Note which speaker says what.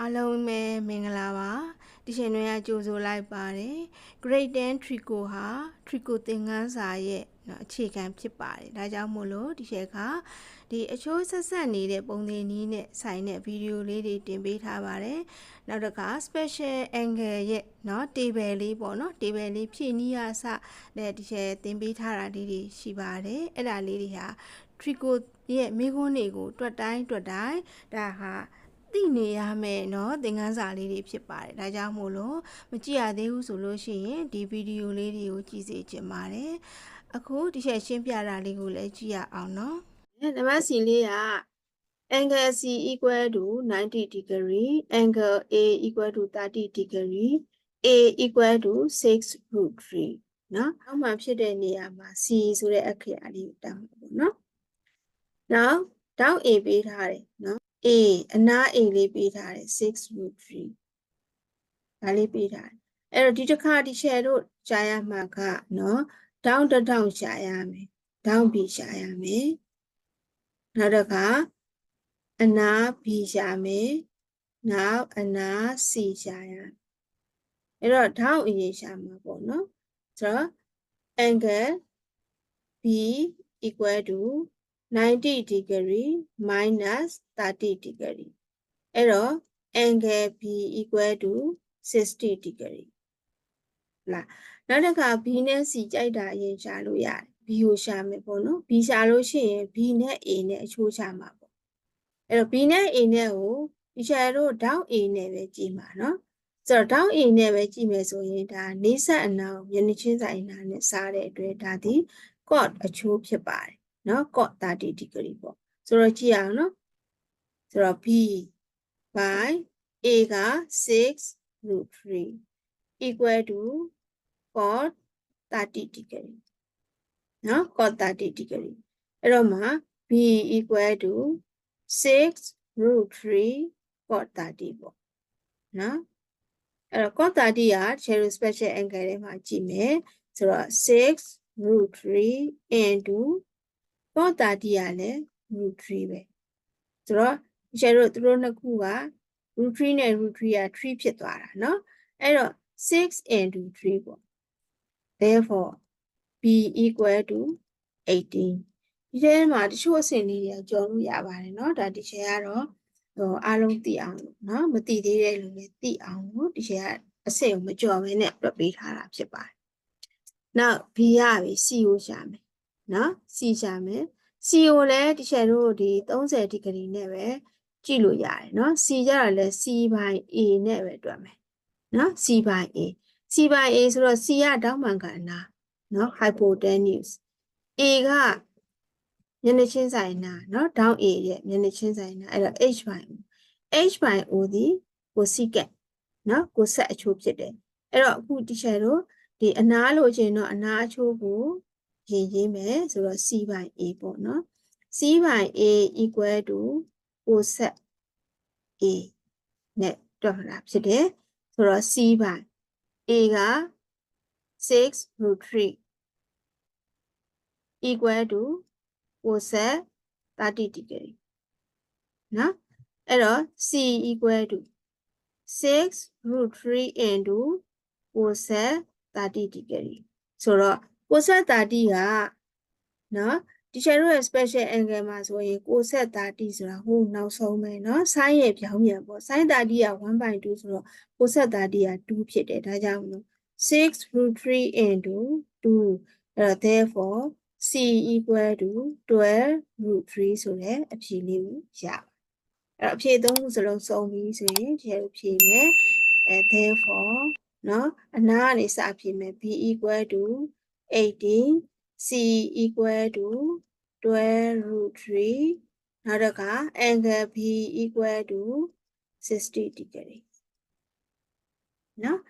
Speaker 1: အားလုံးပဲမင်္ဂလာပါတရှင်တွေကကြိုဆိုလိုက်ပါတယ် Grade 10 Trico ဟာ Trico သင်ခန်းစာရဲ့နော်အခြေခံဖြစ်ပါတယ်ဒါကြောင့်မို့လို့ဒီချက်ကဒီအချိုးဆက်ဆက်နေတဲ့ပုံသင်နည်းနဲ့ဆိုင်တဲ့ဗီဒီယိုလေးတွေတင်ပေးထားပါတယ်နောက်တစ်ခါ special angle ရဲ့နော် table လေးပေါ့နော် table လေးဖြည့်နည်းအစနဲ့ဒီချက်တင်ပေးထားတာလေးတွေရှိပါတယ်အဲ့ဒါလေးတွေဟာ Trico ရဲ့မိခွန်းတွေကိုတွက်တိုင်းတွက်တိုင်းဒါဟာ သိနေရမယ်เนาะသင်ခန်းစာလေးတွေဖြစ်ပါတယ်ဒါကြောင့်မို့လို့မကြည့်ရသေးဘူးဆိုလို့ရှိရင်ဒီဗီဒီယိုလေးတွေကိုကြည့်စေချင်ပါတယ်အခုဒီချက်ရှင်းပြတာလေးကိုလည်းကြည့်ရအောင်เนาะနံပါတ် C လေးက angle C equal to 90 degree angle A equal to 30 degree A equal to 6 root 3เนาะအောက်မှာဖြစ်တဲ့နေရာမှာ C ဆိုတဲ့အခရာလေးကိုတောင်းပါပေါ့เนาะနောက်တောင်း A ပေးထားတယ်เนาะ a အနား a လေးပေးထားတယ်6 root 3ဒါလေးပေးထားတယ်အဲ့တော့ဒီတစ်ခါဒီ share တို့ရှားရမှာကနော်တောင်းတထောင်ရှားရမယ်တောင်းပြီးရှားရမယ်နောက်တစ်ခါအနား b ရှားမယ်နောက်အနား c ရှားရမယ်အဲ့တော့ထောင်းအရင်ရှားမှာပေါ့နော်ဆိုတော့ angle b equal to 90 degree minus 30 degree အဲ့တော့ angle B equal to 60 degree လာနောက်တစ်ခါ B နဲ့ C ကြိုက်တာအရင်ရှာလို့ရတယ် B ကိုရှာမယ်ပေါ့နော် B ရှာလို့ရှိရင် B နဲ့ A နဲ့အချိုးရှာမှာပေါ့အဲ့တော့ B နဲ့ A နဲ့ကိုဒီရှာတို့ down A နဲ့ပဲကြည့်မှာနော်ဆိုတော့ down A နဲ့ပဲကြည့်မယ်ဆိုရင်ဒါနေဆက်အနောက်မျက်နှာချင်းဆိုင်နာနဲ့စားတဲ့အတွက်ဒါဒီ cot အချိုးဖြစ်ပါတယ် နော် cot 30 degree ပေါ့ဆိုတော့ကြည့်အောင်နော်ဆိုတော့ b by a က6 root 3 equal to cot 30 degree နော် cot 30 degree အဲ့တော့မှာ b equal to 6 root 3 cot 30ပေါ့နော်အဲ့တော့ cot 30က zero special angle ထဲမှာကြည့်မယ်ဆိုတော့6 root 3 into တော့တာတီကလည်း root 3ပဲဆိုတော့ကျတို့သူတို့နှစ်ခုက root 3နဲ့ root 3က3ဖြစ်သွားတာเนาะအဲ့တော့6 into 3ပေါ့ therefore b equal to 18ဒီထဲမှာတချို့အဆင့်လေးတွေကြော်လို့ရပါတယ်เนาะဒါဒီချက်ကတော့ဟိုအားလုံးသိအောင်လို့เนาะမသိသေးတဲ့လူတွေသိအောင်လို့ဒီချက်ကအဆင့်ကိုမကြော်ဘဲနဲ့ပြပေးထားတာဖြစ်ပါတယ်နောက် b ရပြီ c ကိုရှာမယ် နော် C ရှာမယ် C ကိုလည်းဒီချက်တို့ဒီ30ဒီဂရီနဲ့ပဲကြည့်လို့ရတယ်နော် C ကြတော့လည်း C by A နဲ့ပဲတွက်မယ်နော် C by A C by A ဆိုတော့ C ကတောင်းပန်ကအနာနော် hypotenuse A ကမျက်နှာချင်းဆိုင်နာနော် down A ရဲ့မျက်နှာချင်းဆိုင်နာအဲ့တော့ H by O H by O ဒီကိုစီကက်နော်ကိုဆက်အချိုးဖြစ်တယ်အဲ့တော့အခုဒီချက်တို့ဒီအနာလို့ချင်းတော့အနာအချိုးကို ရေးရေးမယ်ဆိုတော့ c by a ပေါ့နော် c by a equal to ကိုဆက် a နဲ့တွက်လာဖြစ်တယ်ဆိုတော့ c by a က6 root 3 equal to ကိုဆက်30 degree နော်အဲ့တော့ c equal to 6 root 3 into ကိုဆက်30 degree ဆိုတော့ ကိုဆက်တာတိကနော်ဒီချာတို့ရဲ့ special angle မှာဆိုရင်ကိုဆက်တာတိဆိုတာဟိုနောက်ဆုံးပဲเนาะ sin ရဲ့ပြောင်းပြန်ပေါ့ sin တာတိက1/2ဆိုတော့ကိုဆက်တာတိက2ဖြစ်တယ်ဒါကြောင့်မလို့6 root 3 into 2အဲ့တော့ therefore c equal to 12 root 3ဆိုတဲ့အဖြေလေးကိုရပါအဲ့တော့အဖြေသုံးခုစလုံးစုံပြီဆိုရင်ဒီလိုဖြေမယ်အဲ therefore เนาะအနာကနေစဖြေမယ် b equal to 18 c equal to 12 root 3နောက်တစ်ခါ angle b equal to 60 degree နော်